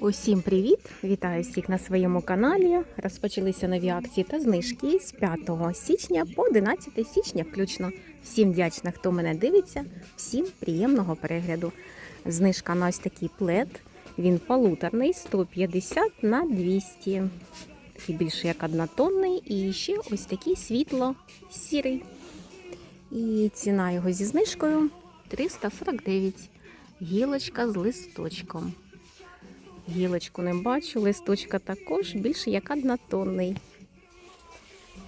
Усім привіт! Вітаю всіх на своєму каналі. Розпочалися нові акції та знижки з 5 січня по 11 січня включно. Всім вдячна, хто мене дивиться, всім приємного перегляду. Знижка на ось такий плед. Він полуторний, 150 на 200. Такий більше як однотонний. І ще ось такий світло сірий. І ціна його зі знижкою 349. Гілочка з листочком. Гілочку не бачу, листочка також більше як однотонний.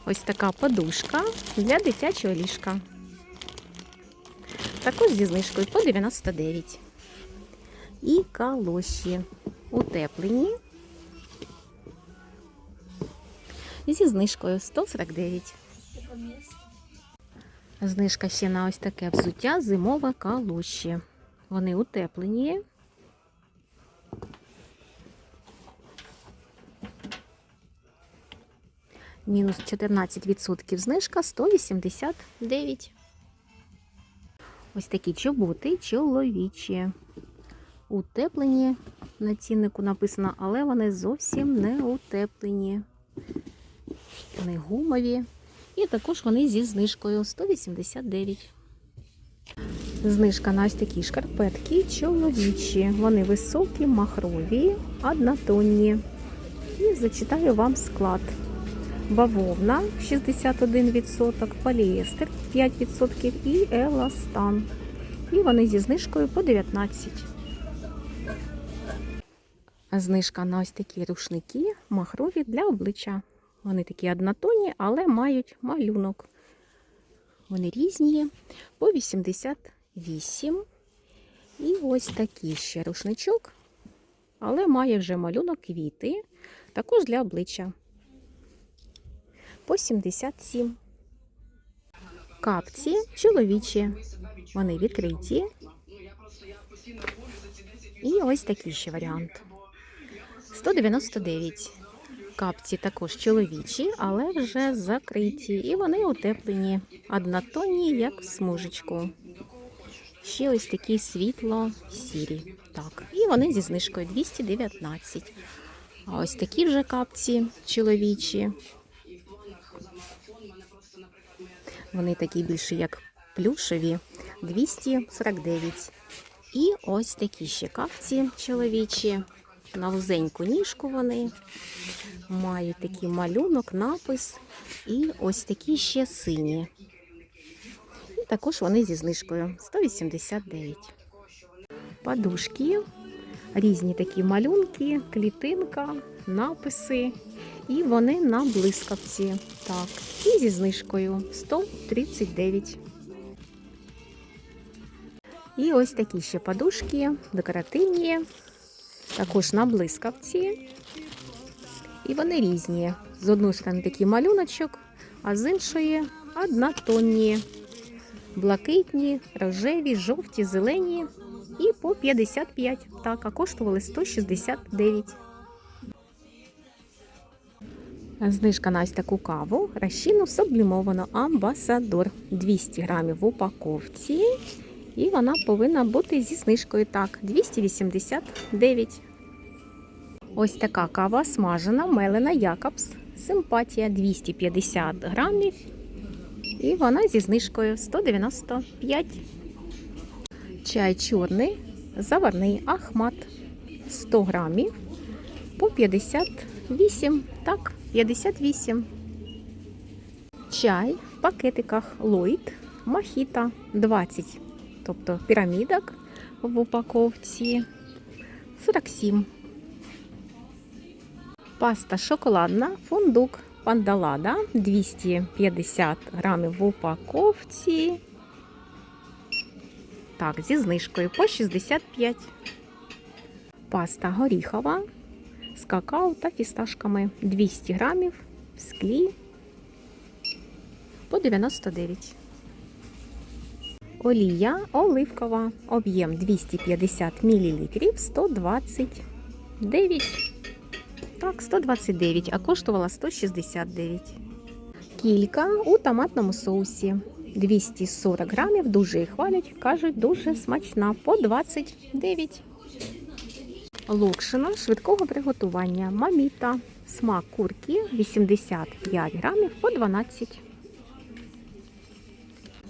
Ось така подушка для дитячого ліжка. Також зі знижкою по 99. І калоші утеплені. Зі знижкою 149. Знижка ще на ось таке взуття зимове калоші. Вони утеплені. Мінус 14% знижка 189. Ось такі чоботи чоловічі. Утеплені. На ціннику написано, але вони зовсім не утеплені. Вони гумові. І також вони зі знижкою 189. Знижка на ось такі шкарпетки чоловічі. Вони високі, махрові, однотонні. І зачитаю вам склад. Бавовна 61%, поліестер 5% і еластан. І вони зі знижкою по 19. Знижка на ось такі рушники махрові для обличчя. Вони такі однотонні, але мають малюнок. Вони різні по 88. І ось такий ще рушничок, але має вже малюнок квіти, також для обличчя. По 77. Капці чоловічі. Вони відкриті. І ось такий ще варіант. 199. Капці також чоловічі, але вже закриті. І вони утеплені, однотонні, як в смужечку. Ще ось такі світло-сірі. Так, і вони зі знижкою 219. А ось такі вже капці чоловічі. Вони такі більше як плюшеві 249. І ось такі ще капці чоловічі. На вузеньку ніжку вони мають такий малюнок, напис. І ось такі ще сині. І також вони зі знижкою 189. Подушки, різні такі малюнки, клітинка, написи. І вони на блискавці. Так, і зі знижкою 139. І ось такі ще подушки, декоративні, також на блискавці. І вони різні. З одної сторони такий малюночок, а з іншої однотонні. Блакитні, рожеві, жовті, зелені. І по 55. Так, а коштували 169. Знижка на ось таку каву. Розчину сублімовано амбасадор 200 грамів в упаковці. І вона повинна бути зі знижкою. Так, 289. Ось така кава смажена, мелена Якобс. Симпатія 250 грамів. І вона зі знижкою 195. Чай чорний, заварний ахмат 100 грамів по 58. Так, 58. Чай в пакетиках Лойд Махіта 20. Тобто пірамідок в упаковці 47. Паста шоколадна, фундук пандалада 250 грамів в упаковці. Так, зі знижкою по 65. Паста горіхова з какао та фісташками 200 грамів в склі по 99. Олія оливкова, об'єм 250 мл 129. Так, 129, а коштувала 169. Кілька у томатному соусі. 240 грамів, дуже їх хвалять, кажуть, дуже смачна, по 29. Локшина швидкого приготування. Маміта. Смак курки 85 грамів по 12.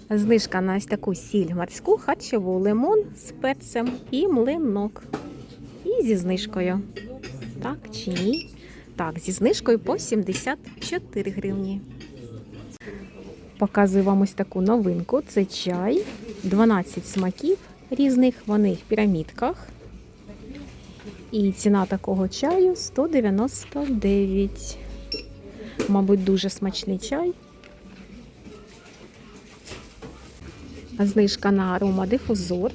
Знижка на ось таку сіль морську, харчову, лимон з перцем і млинок. І зі знижкою. Так чи ні? Так, зі знижкою по 74 гривні. Показую вам ось таку новинку. Це чай. 12 смаків різних. Вони в пірамідках. І ціна такого чаю 199. Мабуть, дуже смачний чай. Знижка на аромадифузор.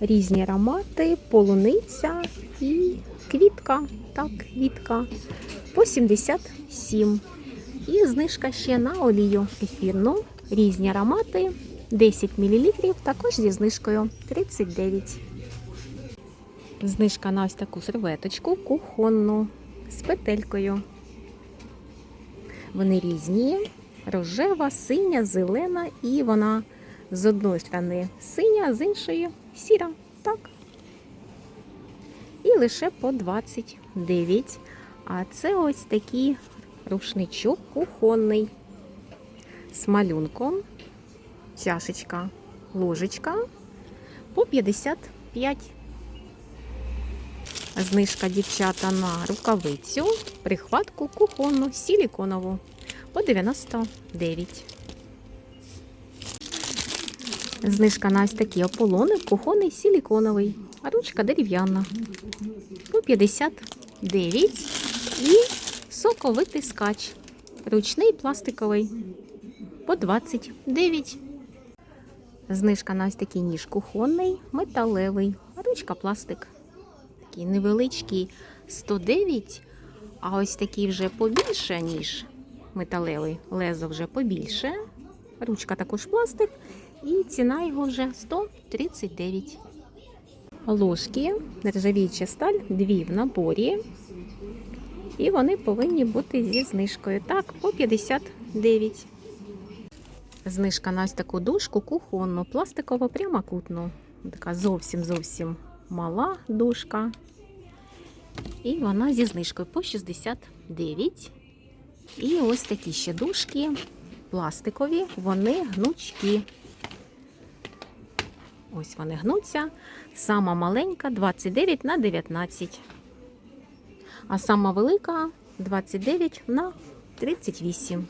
Різні аромати, полуниця і квітка. Так, квітка по 77. І знижка ще на олію ефірну. Різні аромати 10 мл, також зі знижкою 39. Знижка на ось таку серветочку кухонну з петелькою. Вони різні: рожева, синя, зелена, і вона з одної сторони синя, з іншої сіра. Так. І лише по 29. А це ось такий рушничок кухонний з малюнком, чашечка, ложечка по 55. Знижка дівчата на рукавицю, прихватку кухонну, силіконову по 99. Знижка на ось такі ополони, кухонний силіконовий, ручка дерев'яна по 59. І соковитий скач, ручний пластиковий по 29. Знижка на ось такий ніж кухонний, металевий, ручка пластик. Такий невеличкий 109, а ось такий вже побільше, ніж металевий. Лезо вже побільше. Ручка також пластик. І ціна його вже 139. Ложки, нержавіюча сталь, дві в наборі. І вони повинні бути зі знижкою. Так, по 59. Знижка на ось таку дошку кухонну, пластиково прямокутну. Така зовсім зовсім мала дошка. І вона зі знижкою по 69. І ось такі ще дошки пластикові, вони гнучкі. Ось вони гнуться. Сама маленька 29 на 19. А сама велика 29 на 38.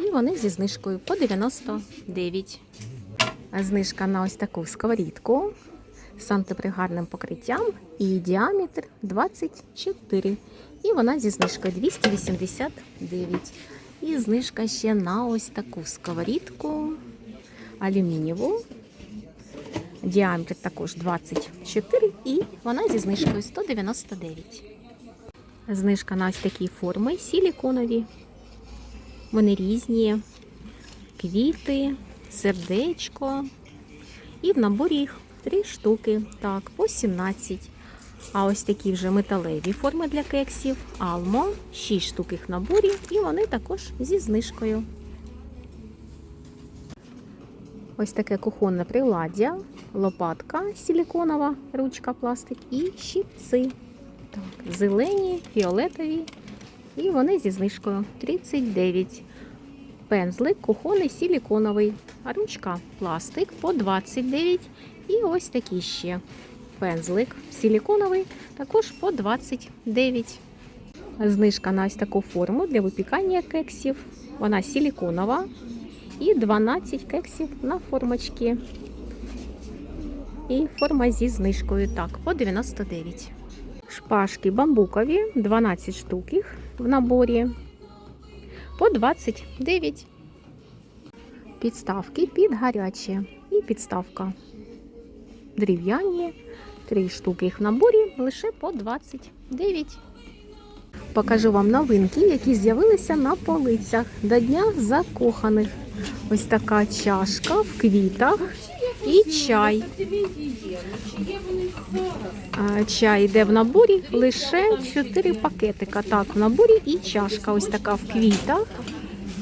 І вони зі знижкою по 99. Знижка на ось таку сковорідку з антипригарним покриттям і діаметр 24. І вона зі знижкою 289. І знижка ще на ось таку сковорідку алюмінієву. Діаметр також 24 і вона зі знижкою 199. Знижка на ось такі форми силіконові. Вони різні, квіти, сердечко. І в наборі їх три штуки. Так, по 17. А ось такі вже металеві форми для кексів. Алмо, 6 штук їх наборі, і вони також зі знижкою. Ось таке кухонне приладдя, лопатка силіконова, ручка пластик і щипці. Так, зелені, фіолетові. І вони зі знижкою 39. Пензлик кухонний силіконовий, ручка пластик по 29. І ось такий ще пензлик силіконовий, також по 29. Знижка на ось таку форму для випікання кексів. Вона силіконова. І 12 кексів на формочки. І форма зі знижкою. Так, по 99. Шпажки бамбукові, 12 штук їх в наборі. По 29. Підставки під гарячі. І підставка. Дерев'яні. 3 штуки їх в наборі, лише по 29. Покажу вам новинки, які з'явилися на полицях до Дня закоханих. Ось така чашка в квітах і чай. Чай йде в наборі лише 4 пакетика. Так, в наборі і чашка ось така в квітах.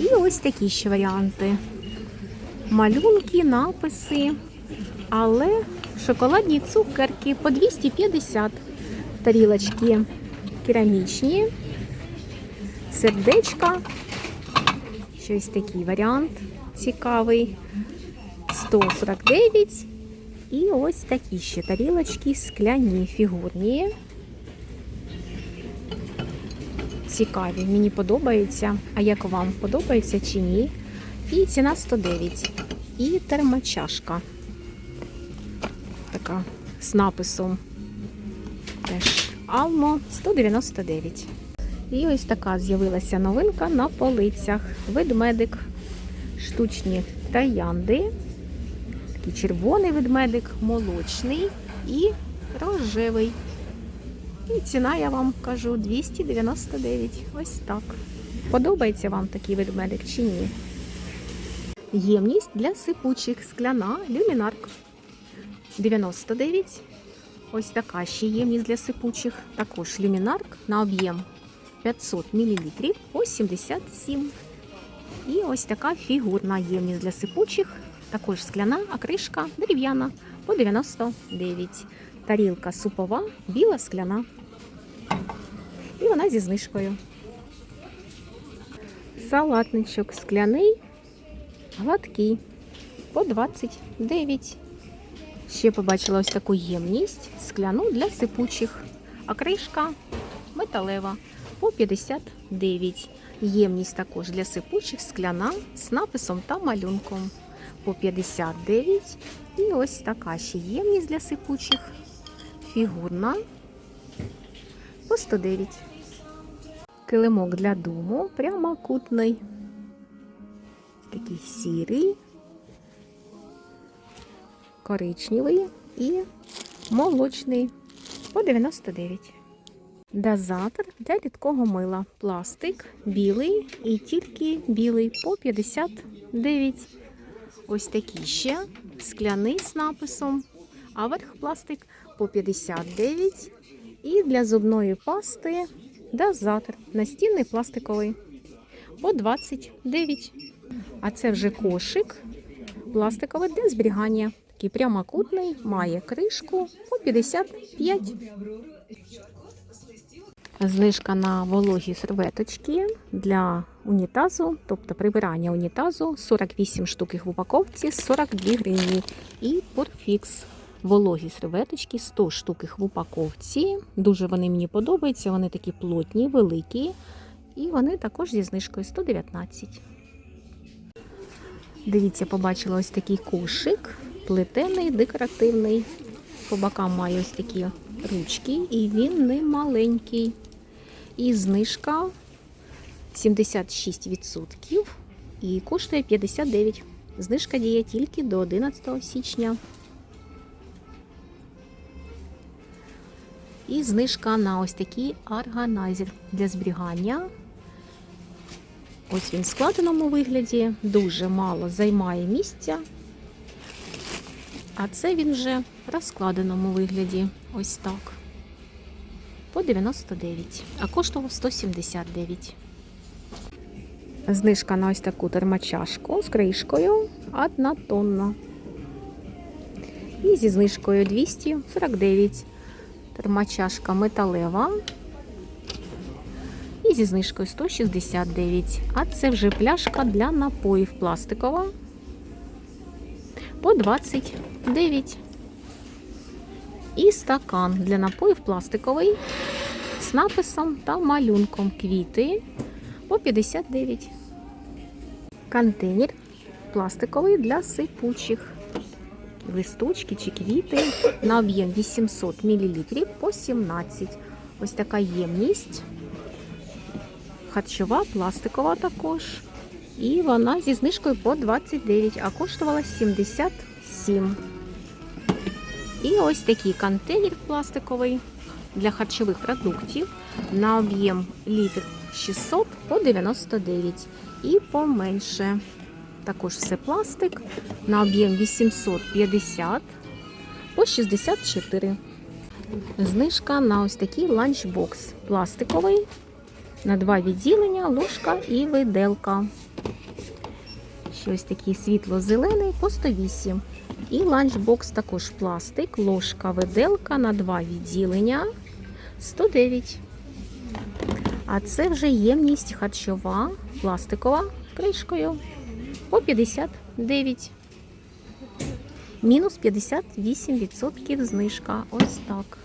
І ось такі ще варіанти. Малюнки, написи, але шоколадні цукерки по 250. тарілочки керамічні, сердечка. Щось такий варіант цікавий. 149. І ось такі ще тарілочки скляні, фігурні. Цікаві, мені подобається. А як вам подобається чи ні? І ціна 109. І термочашка. Така з написом теж Алмо 199. І ось така з'явилася новинка на полицях. Ведмедик, штучні троянди. Такий червоний ведмедик, молочний і рожевий. І ціна, я вам кажу, 299. Ось так. Подобається вам такий ведмедик чи ні? Ємність для сипучих скляна люмінарк 99. Ось така ще ємність для сипучих. Також люмінарк на об'єм 500 мл по 77. І ось така фігурна ємність для сипучих. Також скляна, а кришка дерев'яна по 99. Тарілка супова, біла скляна. І вона зі знижкою. Салатничок скляний, гладкий по 29. Ще побачила ось таку ємність скляну для сипучих, а кришка металева по 59. Ємність також для сипучих скляна з написом та малюнком по 59. І ось така ще ємність для сипучих. Фігурна по 109. Килимок для дому прямокутний. Такий сірий, коричневий і молочний по 99. Дозатор для рідкого мила. Пластик білий і тільки білий по 59. Ось такий ще скляний з написом, а верх пластик по 59. І для зубної пасти дозатор настінний пластиковий по 29. А це вже кошик пластиковий для зберігання. Такий прямокутний, має кришку по 55. Знижка на вологі серветочки для унітазу, тобто прибирання унітазу, 48 штук їх в упаковці, 42 гривні. І Порфікс вологі серветочки, 100 штук їх в упаковці. Дуже вони мені подобаються, вони такі плотні, великі. І вони також зі знижкою 119. Дивіться, побачила ось такий кошик, плетений, декоративний. По бокам має ось такі ручки, і він не маленький. І знижка 76% і коштує 59. Знижка діє тільки до 11 січня. І знижка на ось такий органайзер для зберігання. Ось він в складеному вигляді, дуже мало займає місця. А це він вже в розкладеному вигляді. Ось так. По 99, а коштував 179. Знижка на ось таку термочашку з кришкою одна тонна. І зі знижкою 249. Термочашка металева. І зі знижкою 169. А це вже пляшка для напоїв пластикова. По 29. І стакан для напоїв пластиковий з написом та малюнком квіти по 59. Контейнер пластиковий для сипучих. Листочки чи квіти на об'єм 800 мл по 17. Ось така ємність. Харчова, пластикова також. І вона зі знижкою по 29, а коштувала 77. І ось такий контейнер пластиковий для харчових продуктів на об'єм літр 600 по 99 і поменше. Також все пластик на об'єм 850 по 64. Знижка на ось такий ланчбокс пластиковий. На два відділення, ложка і виделка. Ще ось такий світло-зелений по 108. І ланчбокс також пластик, ложка, виделка на два відділення. 109. А це вже ємність харчова, пластикова кришкою по 59. Мінус 58% знижка. Ось так.